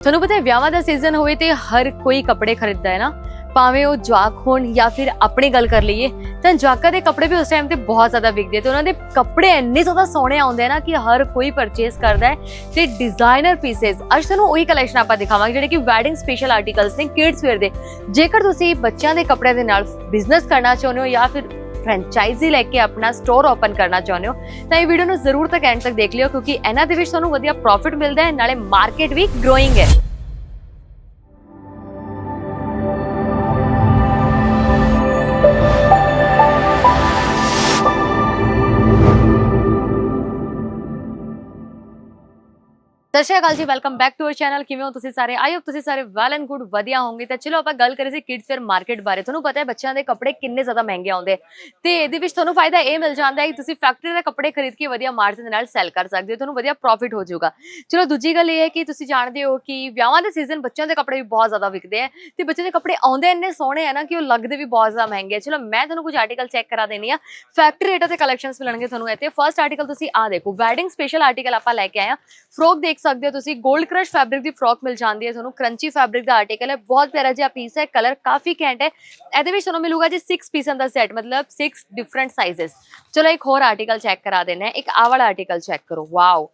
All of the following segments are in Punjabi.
ਤੁਹਾਨੂੰ ਪਤਾ ਹੈ, ਵਿਆਹਾਂ ਦਾ ਸੀਜ਼ਨ ਹੋਵੇ ਤੇ ਹਰ ਕੋਈ ਕੱਪੜੇ ਖਰੀਦਦਾ ਹੈ ਨਾ। ਭਾਵੇਂ ਉਹ ਜਵਾਕ ਹੋਣ ਜਾਂ ਫਿਰ ਆਪਣੀ ਗੱਲ ਕਰ ਲਈਏ, ਤਾਂ ਜਵਾਕਾਂ ਦੇ ਕੱਪੜੇ ਵੀ ਉਸ ਟਾਈਮ ਤੇ ਬਹੁਤ ਜ਼ਿਆਦਾ ਵਿਕਦੇ ਤੇ ਉਹਨਾਂ ਦੇ ਕੱਪੜੇ ਇੰਨੇ ਜ਼ਿਆਦਾ ਸੋਹਣੇ ਆਉਂਦੇ ਆ ਨਾ ਕਿ ਹਰ ਕੋਈ ਪਰਚੇਸ ਕਰਦਾ ਹੈ ਤੇ ਡਿਜ਼ਾਈਨਰ ਪੀਸਸ ਅੱਜ ਤੁਹਾਨੂੰ ਉਹੀ ਕਲੈਕਸ਼ਨ ਆਪਾਂ ਦਿਖਾਵਾਂਗੇ ਜਿਹੜੇ ਕਿ ਵੈਡਿੰਗ ਸਪੈਸ਼ਲ ਆਰਟੀਕਲਸ ਨੇ ਕਿਡਸ ਵੇਅਰ ਦੇ। ਜੇਕਰ ਤੁਸੀਂ ਬੱਚਿਆਂ ਦੇ ਕੱਪੜਿਆਂ ਦੇ ਨਾਲ ਬਿਜ਼ਨਸ ਕਰਨਾ ਚਾਹੁੰਦੇ ਹੋ ਜਾਂ ਫਿਰ ਫਰੈਂਚਾਈਜ਼ੀ ਲੈ ਕੇ ਆਪਣਾ ਸਟੋਰ ਓਪਨ ਕਰਨਾ ਚਾਹੁੰਦੇ ਹੋ, ਤਾਂ ਇਹ ਵੀਡੀਓ ਨੂੰ ਜ਼ਰੂਰ ਤੱਕ ਐਂਡ ਤੱਕ ਦੇਖ ਲਿਓ, ਕਿਉਂਕਿ ਇਹਨਾਂ ਦੇ ਵਿੱਚ ਤੁਹਾਨੂੰ ਵਧੀਆ ਪ੍ਰੋਫਿਟ ਮਿਲਦਾ ਹੈ, ਨਾਲੇ ਮਾਰਕੀਟ ਵੀ ਗਰੋਇੰਗ ਹੈ। ਸਤਿ ਜੀ welcome back to our channel ਕਿਵੇਂ ਹੋ ਤੁਸੀਂ ਸਾਰੇ? ਆਈ ਹੋਪ ਤੁਸੀਂ ਸਾਰੇ ਵੈਲ ਐਂਡ ਗੁੱਡ ਵਧੀਆ ਹੋਵੋਗੇ। ਤਾਂ ਚਲੋ ਆਪਾਂ ਗੱਲ ਕਰੀਏ ਸੀ ਕਿਡਸ ਵੇਅਰ ਮਾਰਕੀਟ ਬਾਰੇ। ਤੁਹਾਨੂੰ ਪਤਾ ਹੈ ਬੱਚਿਆਂ ਦੇ ਕੱਪੜੇ ਕਿੰਨੇ ਜ਼ਿਆਦਾ ਮਹਿੰਗੇ ਆਉਂਦੇ। ਤੇ ਇਹਦੇ ਵਿੱਚ ਤੁਹਾਨੂੰ ਫਾਇਦਾ ਇਹ ਮਿਲ ਜਾਂਦਾ ਹੈ ਕਿ ਤੁਸੀਂ ਫੈਕਟਰੀ ਦੇ ਕੱਪੜੇ ਖਰੀਦ ਕੇ ਵਧੀਆ ਮਾਰਜਨ ਦੇ ਨਾਲ ਸੈਲ ਕਰ ਸਕਦੇ ਹੋ। ਤੁਹਾਨੂੰ ਵਧੀਆ ਪ੍ਰੋਫਿਟ ਹੋ ਜਾਊਗਾ। ਚਲੋ ਦੂਜੀ ਗੱਲ ਇਹ ਹੈ ਕਿ ਤੁਸੀਂ ਜਾਣਦੇ ਹੋ ਕਿ ਵਿਆਹਾਂ ਦੇ ਸੀਜ਼ਨ ਬੱਚਿਆਂ ਦੇ ਕੱਪੜੇ ਵੀ ਬਹੁਤ ਜ਼ਿਆਦਾ ਵਿਕਦੇ ਆ ਤੇ ਬੱਚਿਆਂ ਦੇ ਕੱਪੜੇ ਆਉਂਦੇ ਇੰਨੇ ਸੋਹਣੇ ਆ ਨਾ ਕਿ ਉਹ ਲੱਗਦੇ ਵੀ ਬਹੁਤ ਜ਼ਿਆਦਾ ਮਹਿੰਗੇ ਆ ਚਲੋ ਮੈਂ ਤੁਹਾਨੂੰ ਕੁਝ ਆਰਟੀਕਲ ਚੈੱਕ ਕਰਾ ਦੇਣੀ ਆ ਫੈਕਟਰੀ ਰੇਟਾਂ ਤੇ ਕਲੈਕਸ਼ਨਸ ਮਿਲਣਗੇ ਤੁਹਾਨੂੰ ਇੱਥੇ। ਫਰਸਟ ਆਰਟੀਕਲ ਤੁਸੀਂ ਆ ਦੇਖੋ ਵੈਡਿੰਗ ਸਪੈਸ਼ਲ ਆਰਟੀਕਲ ਆਪਾਂ ਲੈ ਕੇ ਆਏ ਆ ਫਰੋਕ ਦੇਖ ਸਕਦੇ ਹੋ ਤੁਸੀਂ। 골ਡ ਕ੍ਰਸ਼ ਫੈਬਰਿਕ ਦੀ ਫਰੋਕ ਮਿਲ ਜਾਂਦੀ ਹੈ ਤੁਹਾਨੂੰ। ਕਰੰਚੀ ਫੈਬਰਿਕ ਦਾ ਆਰਟੀਕਲ ਹੈ। ਬਹੁਤ ਪਿਆਰਾ ਜਿਹਾ ਪੀਸ ਹੈ। ਕਲਰ ਕਾਫੀ ਘੈਂਟ ਹੈ। ਇਹਦੇ ਵਿੱਚ ਤੁਹਾਨੂੰ ਮਿਲੂਗਾ ਜੀ 6 ਪੀਸਾਂ ਦਾ ਸੈੱਟ ਮਤਲਬ 6 ਡਿਫਰੈਂਟ ਸਾਈਜ਼ਸ ਚਲੋ ਇੱਕ ਹੋਰ ਆਰਟੀਕਲ ਚੈੱਕ ਕਰਾ ਦੇਣਾ ਹੈ। ਇੱਕ ਆਹ ਵਾਲਾ ਆਰਟੀਕਲ ਚੈੱਕ ਕਰੋ। ਵਾਓ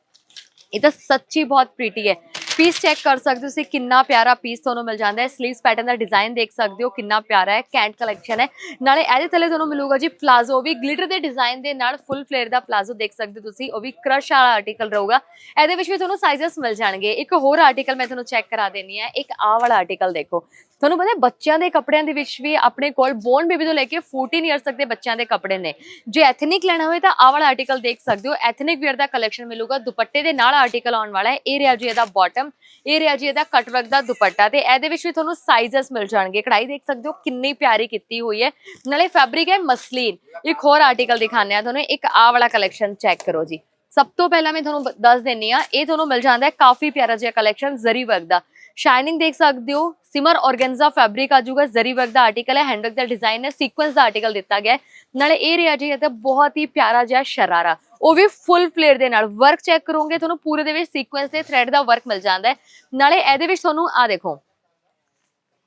ਇਹ ਤਾਂ ਸੱਚੀ ਬਹੁਤ ਪ੍ਰੀਟੀ ਹੈ। ਪੀਸ ਚੈੱਕ ਕਰ ਸਕਦੇ ਹੋ ਤੁਸੀਂ, ਕਿੰਨਾ ਪਿਆਰਾ ਪੀਸ ਤੁਹਾਨੂੰ ਮਿਲ ਜਾਂਦਾ ਹੈ। ਸਲੀਵਸ ਪੈਟਰਨ ਦਾ ਡਿਜ਼ਾਈਨ ਦੇਖ ਸਕਦੇ ਹੋ, ਕਿੰਨਾ ਪਿਆਰਾ ਹੈ ਕੈਂਟ ਕਲੈਕਸ਼ਨ ਹੈ। ਨਾਲੇ ਇਹਦੇ ਥੱਲੇ ਤੁਹਾਨੂੰ ਮਿਲੂਗਾ ਜੀ ਪਲਾਜ਼ੋ ਵੀ ਗਲਿਟਰ ਦੇ ਡਿਜ਼ਾਈਨ ਦੇ ਨਾਲ ਫੁੱਲ ਫਲੇਅਰ ਦਾ ਪਲਾਜ਼ੋ ਦੇਖ ਸਕਦੇ ਹੋ ਤੁਸੀਂ, ਉਹ ਵੀ ਕ੍ਰਸ਼ ਵਾਲਾ ਆਰਟੀਕਲ ਰਹੂਗਾ। ਇਹਦੇ ਵਿੱਚ ਵੀ ਤੁਹਾਨੂੰ ਸਾਈਜ਼ਸ ਮਿਲ ਜਾਣਗੇ। ਇੱਕ ਹੋਰ ਆਰਟੀਕਲ ਮੈਂ ਤੁਹਾਨੂੰ ਚੈੱਕ ਕਰਾ ਦੇਣੀ ਹੈ, ਇੱਕ ਆਹ ਵਾਲਾ ਆਰਟੀਕਲ ਦੇਖੋ। ਤੁਹਾਨੂੰ ਪਤਾ ਬੱਚਿਆਂ ਦੇ ਕੱਪੜਿਆਂ ਦੇ ਵਿੱਚ ਵੀ ਆਪਣੇ ਕੋਲ ਬੋਰਨ ਬੇਬੀ ਤੋਂ ਲੈ ਕੇ 14 ਇਅਰਸ ਤੱਕ ਦੇ ਬੱਚਿਆਂ ਦੇ ਕੱਪੜੇ ਨੇ। ਜੇ ਐਥਨਿਕ ਲੈਣਾ ਹੋਵੇ ਤਾਂ ਆਹ ਵਾਲਾ ਆਰਟੀਕਲ ਦੇਖ ਸਕਦੇ ਹੋ। ਐਥਨਿਕ ਵੇਅਰ ਦਾ ਕਲੈਕਸ਼ਨ ਮਿਲੂਗਾ। ਦੁਪੱਟੇ ਦੇ ਨਾਲ ਆਰਟੀਕਲ ਆਉਣ ਵਾਲਾ ਹੈ। ਇਹ ਰਿਹਾ ਜੀ ਇਹਦਾ ਬਾਟਮ ਇਹ ਰਿਹਾ ਜੀ ਇਹਦਾ ਕਟ ਵਰਕ ਦਾ ਦੁਪੱਟਾ ਤੇ ਇਹਦੇ ਵਿੱਚ ਵੀ ਤੁਹਾਨੂੰ ਸਾਈਜ਼ਸ ਮਿਲ ਜਾਣਗੇ। ਕਢਾਈ ਦੇਖ ਸਕਦੇ ਹੋ, ਕਿੰਨੀ ਪਿਆਰੀ ਕੀਤੀ ਹੋਈ ਹੈ। ਨਾਲੇ ਫੈਬਰਿਕ ਹੈ ਮਸਲੀਨ। ਇੱਕ ਹੋਰ ਆਰਟੀਕਲ ਦਿਖਾਉਂਦੇ ਆ ਤੁਹਾਨੂੰ, ਇੱਕ ਆਹ ਵਾਲਾ ਕਲੈਕਸ਼ਨ ਚੈੱਕ ਕਰੋ ਜੀ। ਸਭ ਤੋਂ ਪਹਿਲਾਂ ਮੈਂ ਤੁਹਾਨੂੰ ਦੱਸ ਦਿੰਨੀ ਆ ਇਹ ਤੁਹਾਨੂੰ ਮਿਲ ਜਾਂਦਾ ਹੈ ਕਾਫੀ ਪਿਆਰਾ ਜਿਹਾ ਕਲੈਕਸ਼ਨ ਜ਼ਰੀ ਵਰਕ ਦਾ। ਸ਼ਾਈਨਿੰਗ ਦੇਖ ਸਕਦੇ ਹੋ ਸਿਮਰ ਔਰਗੈਂਜ਼ਾ ਫੈਬਰਿਕ ਆ ਜਾਊਗਾ, ਜ਼ਰੀ ਵਰਕ ਦਾ ਆਰਟੀਕਲ ਹੈ ਹੈਂਡਵਰਕ ਦਾ ਡਿਜ਼ਾਈਨ ਹੈ ਸੀਕੁਐਂਸ ਦਾ ਆਰਟੀਕਲ ਦਿੱਤਾ ਗਿਆ ਹੈ। ਨਾਲੇ ਇਹ ਰਿਹਾ ਜੀ ਇਹ ਤਾਂ ਬਹੁਤ ਹੀ ਪਿਆਰਾ ਜਿਹਾ ਸ਼ਰਾਰਾ। ਉਹ ਵੀ ਫੁੱਲ ਫਲੇਅਰ ਦੇ ਨਾਲ ਵਰਕ ਚੈੱਕ ਕਰੋਗੇ, ਤੁਹਾਨੂੰ ਪੂਰੇ ਦੇ ਵਿੱਚ ਸੀਕੁਐਂਸ ਦੇ ਥ੍ਰੈਡ ਦਾ ਵਰਕ ਮਿਲ ਜਾਂਦਾ ਹੈ। ਨਾਲੇ ਇਹਦੇ ਵਿੱਚ ਤੁਹਾਨੂੰ ਆ ਦੇਖੋ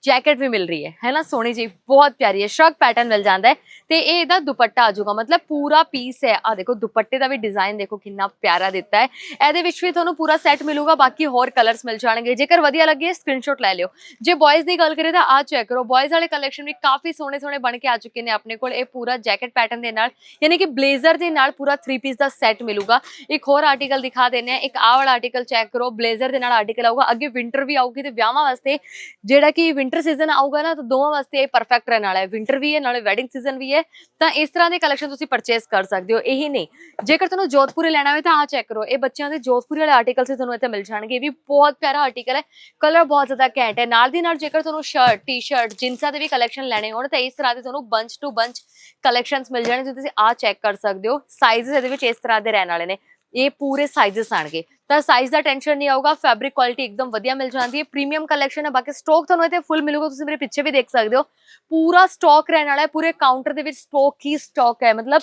ਜੈਕਟ ਵੀ ਮਿਲ ਰਹੀ ਹੈ ਹੈ ਨਾ? ਸੋਹਣੀ ਜੀ ਬਹੁਤ ਪਿਆਰੀ ਹੈ ਸ਼ਰਕ ਪੈਟਰਨ ਮਿਲ ਜਾਂਦਾ ਹੈ। ਤੇ ਇਹ ਇਹਦਾ ਦੁਪੱਟਾ ਆ ਜਾਊਗਾ, ਮਤਲਬ ਪੂਰਾ ਪੀਸ ਹੈ। ਆ ਦੇਖੋ, ਦੁਪੱਟੇ ਦਾ ਵੀ ਡਿਜ਼ਾਈਨ ਦੇਖੋ, ਕਿੰਨਾ ਪਿਆਰਾ ਦਿੱਤਾ ਹੈ। ਇਹਦੇ ਵਿੱਚ ਵੀ ਤੁਹਾਨੂੰ ਪੂਰਾ ਸੈੱਟ ਮਿਲੂਗਾ, ਬਾਕੀ ਹੋਰ ਕਲਰਸ ਮਿਲ ਜਾਣਗੇ। ਜੇਕਰ ਵਧੀਆ ਲੱਗੇ ਸਕਰੀਨਸ਼ਾਟ ਲੈ ਲਿਓ। ਜੇ ਬॉयਜ਼ ਦੀ ਗੱਲ ਕਰੀਏ ਤਾਂ ਆ ਚੈੱਕ ਕਰੋ। ਬॉयਜ਼ ਵਾਲੇ ਕਲੈਕਸ਼ਨ ਵੀ ਕਾਫੀ ਸੋਹਣੇ ਸੋਹਣੇ ਬਣ ਕੇ ਆ ਚੁੱਕੇ ਨੇ ਆਪਣੇ ਕੋਲ। ਇਹ ਪੂਰਾ ਜੈਕਟ ਪੈਟਰਨ ਦੇ ਨਾਲ, ਯਾਨੀ ਕਿ ਬਲੇਜ਼ਰ ਦੇ ਨਾਲ ਪੂਰਾ 3 ਪੀਸ ਦਾ ਸੈੱਟ ਮਿਲੂਗਾ। ਇੱਕ ਹੋਰ ਆਰਟੀਕਲ ਦਿਖਾ ਦਿੰਨੇ ਆ ਇੱਕ ਆਹ ਵਾਲਾ ਆਰਟੀਕਲ ਚੈੱਕ ਕਰੋ। ਬਲੇਜ਼ਰ ਦੇ ਨਾਲ ਆਰਟੀਕਲ ਆਊਗਾ। ਅੱਗੇ ਵਿੰਟਰ ਵੀ ਆਊਗੀ ਤੇ ਵਿਆਹਾਂ ਵਾਸਤੇ ਜਿਹੜਾ ਕਿ ਵਿੰਟਰ ਸੀਜ਼ਨ ਆਊਗਾ ਨਾ, ਤਾਂ ਦੋਵਾਂ ਵਾਸਤੇ ਇਹ ਪਰਫੈਕਟ ਰਹਿਣ ਵਾਲਾ ਹੈ। ਵਿੰਟਰ ਵੀ ਹੈ, ਨਾਲੇ ਵੈਡਿੰਗ ਸੀਜ਼ਨ ਵੀ ਹੈ। ਤਾਂ ਇਸ ਤਰ੍ਹਾਂ ਦੇ ਕਲੈਕਸ਼ਨ ਤੁਸੀਂ ਪਰਚੇਸ ਕਰ ਸਕਦੇ ਹੋ। ਇਹੀ ਨਹੀਂ ਜੇਕਰ ਤੁਹਾਨੂੰ ਜੋਧਪੁਰੀ ਲੈਣਾ ਹੋਵੇ ਤਾਂ ਆ ਚੈੱਕ ਕਰੋ। ਇਹ ਬੱਚਿਆਂ ਦੇ ਜੋਧਪੁਰੀ ਵਾਲੇ ਆਰਟੀਕਲ ਸੇ ਤੁਹਾਨੂੰ ਇੱਥੇ ਮਿਲ ਜਾਣਗੇ। ਇਹ ਵੀ ਬਹੁਤ ਪਿਆਰਾ ਆਰਟੀਕਲ ਹੈ। ਕਲਰ ਬਹੁਤ ਜ਼ਿਆਦਾ ਘੈਂਟ ਹੈ। ਨਾਲ ਦੀ ਨਾਲ ਜੇਕਰ ਤੁਹਾਨੂੰ ਸ਼ਰਟ ਟੀ-ਸ਼ਰਟ ਜਿੰਸਾਂ ਦੇ ਵੀ ਕਲੈਕਸ਼ਨ ਲੈਣੇ ਹੋਣ, ਤਾਂ ਇਸ ਤਰ੍ਹਾਂ ਦੇ ਤੁਹਾਨੂੰ ਬੰਚ ਟੂ ਬੰਚ ਕਲੈਕਸ਼ਨਸ ਮਿਲ ਜਾਣਗੇ ਤੁਸੀਂ ਆ ਚੈੱਕ ਕਰ ਸਕਦੇ ਹੋ। ਸਾਈਜ਼ਸ ਇਹਦੇ ਵਿੱਚ ਇਸ ਤਰ੍ਹਾਂ ਦੇ ਰਹਿਣ ਵਾਲੇ ਨੇ। ਇਹ ਪੂਰੇ ਸਾਈਜ਼ਸ ਆਣਗੇ। ਤਾਂ ਸਾਈਜ਼ ਦਾ ਟੈਨਸ਼ਨ ਨਹੀਂ ਆਊਗਾ ਫੈਬਰਿਕ ਕੁਆਲਿਟੀ ਇੱਕਦਮ ਵਧੀਆ ਮਿਲ ਜਾਂਦੀ ਹੈ ਪ੍ਰੀਮੀਅਮ ਕਲੈਕਸ਼ਨ ਹੈ, ਬਾਕੀ ਸਟਾਕ ਤੁਹਾਨੂੰ ਇੱਥੇ ਫੁੱਲ ਮਿਲੂਗਾ, ਤੁਸੀਂ ਮੇਰੇ ਪਿੱਛੇ ਵੀ ਦੇਖ ਸਕਦੇ ਹੋ। ਪੂਰਾ ਸਟਾਕ ਰਹਿਣ ਵਾਲਾ ਹੈ, ਪੂਰੇ ਕਾਊਂਟਰ ਦੇ ਵਿੱਚ ਸਟਾਕ ਹੀ ਸਟਾਕ ਹੈ, ਮਤਲਬ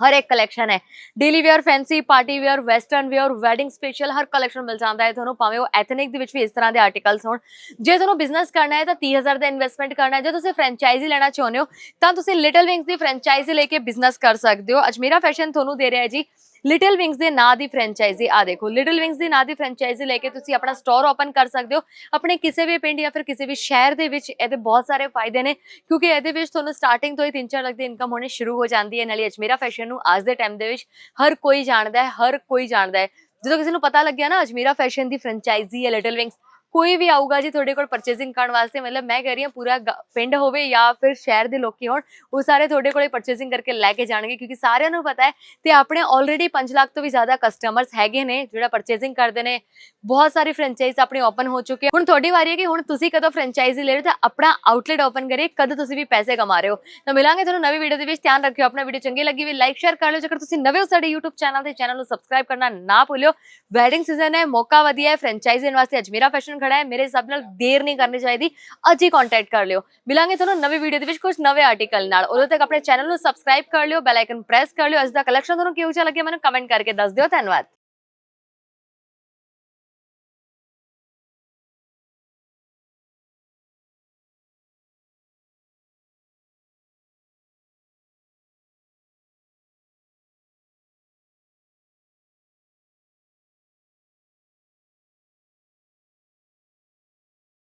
ਹਰ ਇੱਕ ਕਲੈਕਸ਼ਨ ਹੈ। Daily wear fancy party wear western wear wedding special ਹਰ ਕਲੈਕਸ਼ਨ ਮਿਲ ਜਾਂਦਾ ਹੈ ਤੁਹਾਨੂੰ, ਭਾਵੇਂ ਉਹ ਐਥਨਿਕ ਦੇ ਵਿੱਚ ਵੀ ਇਸ ਤਰ੍ਹਾਂ ਦੇ ਆਰਟੀਕਲਸ ਹੋਣ। ਜੇ ਤੁਹਾਨੂੰ ਬਿਜ਼ਨਸ ਕਰਨਾ ਹੈ, ਤਾਂ 30000 ਦਾ ਇਨਵੈਸਟਮੈਂਟ ਕਰਨਾ ਹੈ। ਜੇ ਤੁਸੀਂ ਫਰੈਂਚਾਈਜ਼ੀ ਲੈਣਾ ਚਾਹੁੰਦੇ ਹੋ, ਤਾਂ ਤੁਸੀਂ ਲਿਟਲ ਵਿੰਗਸ ਦੀ ਫਰੈਂਚਾਈਜ਼ੀ ਲੈ ਕੇ ਬਿਜ਼ਨਸ ਕਰ ਸਕਦੇ ਹੋ। ਅਜਮੇਰਾ ਫੈਸ਼ਨ ਤੁਹਾਨੂੰ ਦੇ ਰਿਹਾ ਹੈ ਜੀ ਲਿਟਲ ਵਿੰਗਸ ਦੇ ਨਾਂ ਦੀ ਫਰੈਂਚਾਈਜ਼ੀ ਆ ਦੇਖੋ ਲਿਟਲ ਵਿੰਗਸ ਦੇ ਨਾਂ ਦੀ ਫਰੈਂਚਾਈਜ਼ੀ ਲੈ ਕੇ ਤੁਸੀਂ ਆਪਣਾ ਸਟੋਰ ਓਪਨ ਕਰ ਸਕਦੇ ਹੋ। ਆਪਣੇ ਕਿਸੇ ਵੀ ਪਿੰਡ ਜਾਂ ਫਿਰ ਕਿਸੇ ਵੀ ਸ਼ਹਿਰ ਦੇ ਵਿੱਚ ਇਹਦੇ ਬਹੁਤ ਸਾਰੇ ਫਾਇਦੇ ਨੇ, ਕਿਉਂਕਿ ਇਹਦੇ ਵਿੱਚ ਤੁਹਾਨੂੰ ਸਟਾਰਟਿੰਗ ਤੋਂ ਹੀ 3-4 ਲੱਖ ਦੀ ਇਨਕਮ ਹੋਣੀ ਸ਼ੁਰੂ ਹੋ ਜਾਂਦੀ ਹੈ। ਨਾਲੇ ਅਜਮੇਰਾ ਫੈਸ਼ਨ ਨੂੰ ਅੱਜ ਦੇ ਟਾਈਮ ਦੇ ਵਿੱਚ ਹਰ ਕੋਈ ਜਾਣਦਾ ਹੈ, ਹਰ ਕੋਈ ਜਾਣਦਾ ਹੈ। ਜਦੋਂ ਕਿਸੇ ਨੂੰ ਪਤਾ ਲੱਗਿਆ ਨਾ, ਅਜਮੇਰਾ ਫੈਸ਼ਨ ਦੀ ਫਰੈਂਚਾਈਜ਼ੀ ਹੈ ਲਿਟਲ ਵਿੰਗਸ ਕੋਈ ਵੀ ਆਊਗਾ ਜੀ ਤੁਹਾਡੇ ਕੋਲ ਪਰਚੇਸਿੰਗ ਕਰਨ ਵਾਸਤੇ ਮਤਲਬ ਮੈਂ ਕਹਿ ਰਹੀ ਹਾਂ ਪੂਰਾ ਗ- ਪਿੰਡ ਹੋਵੇ ਜਾਂ ਫਿਰ ਸ਼ਹਿਰ ਦੇ ਲੋਕੀ ਹੋਣ ਉਹ ਸਾਰੇ ਤੁਹਾਡੇ ਕੋਲੇ ਪਰਚੇਸਿੰਗ ਕਰਕੇ ਲੈ ਕੇ ਜਾਣਗੇ ਕਿਉਂਕਿ ਸਾਰਿਆਂ ਨੂੰ ਪਤਾ ਹੈ ਤੇ ਆਪਣੇ ਆਲਰੇਡੀ 5 ਲੱਖ ਤੋਂ ਵੀ ਜ਼ਿਆਦਾ ਕਸਟਮਰਸ ਹੈਗੇ ਨੇ ਜਿਹੜਾ ਪਰਚੇਸਿੰਗ ਕਰਦੇ ਨੇ ਬਹੁਤ ਸਾਰੇ ਫਰੈਂਚਾਈਜ਼ ਆਪਣੇ ਓਪਨ ਹੋ ਚੁੱਕੇ ਹੁਣ ਤੁਹਾਡੀ ਵਾਰੀ ਹੈ ਕਿ ਹੁਣ ਤੁਸੀਂ ਕਦੋਂ ਫਰੈਂਚਾਈਜ਼ੀ ਲੈ ਰਹੇ ਹੋ ਤਾਂ ਆਪਣਾ ਆਊਟਲੈਟ ਓਪਨ ਕਰੇ ਕਦੋਂ ਤੁਸੀਂ ਵੀ ਪੈਸੇ ਕਮਾ ਰਹੇ ਹੋ ਤਾਂ ਮਿਲਾਂਗੇ ਤੁਹਾਨੂੰ ਨਵੀਂ ਵੀਡੀਓ ਦੇ ਵਿੱਚ ਧਿਆਨ ਰੱਖਿਓ ਆਪਣਾ ਵੀਡੀਓ ਚੰਗੀ ਲੱਗੀ ਵੀ ਲਾਈਕ ਸ਼ੇਅਰ ਕਰ ਲਿਓ ਜੇਕਰ ਤੁਸੀਂ ਨਵੇਂ ਹੋ ਸਾਡੇ YouTube ਚੈਨਲ ਤੇ ਚੈਨਲ ਨੂੰ ਸਬਸਕ੍ਰਾਈਬ ਕਰਨਾ ਨਾ ਭੁੱਲਿਓ ਵੈਡਿੰਗ ਸੀਜ਼ਨ ਹੈ ਮੌਕਾ ਵਧੀਆ ਹੈ ਫਰੈਂਚਾਈਜ਼ੀ ਲੈਣ ਵਾਸਤੇ ਅਜਮੇਰਾ ਫੈਸ਼ਨ ਖੜਾ ਹੈ, ਮੇਰੇ ਹਿਸਾਬ ਨਾਲ ਦੇਰ ਨਹੀਂ ਕਰਨੀ ਚਾਹੀਦੀ, ਅੱਜ ਹੀ ਕੰਟੈਕਟ ਕਰ ਲਿਓ। ਮਿਲਾਂਗੇ ਤੁਹਾਨੂੰ ਨਵੀਂ ਵੀਡੀਓ ਦੇ ਵਿੱਚ ਕੁਝ ਨਵੇਂ ਆਰਟੀਕਲ ਨਾਲ। ਉਦੋਂ ਤੱਕ ਆਪਣੇ ਚੈਨਲ ਨੂੰ ਸਬਸਕ੍ਰਾਈਬ ਕਰ ਲਿਓ ਬੈਲ ਆਈਕਨ ਪ੍ਰੈਸ ਕਰ ਲਿਓ। ਅੱਜ ਦਾ ਕਲੈਕਸ਼ਨ ਤੁਹਾਨੂੰ ਕਿਹੋ ਜਿਹਾ ਲੱਗਿਆ, ਮੈਨੂੰ ਕਮੈਂਟ ਕਰਕੇ ਦੱਸ ਦਿਓ। ਧੰਨਵਾਦ।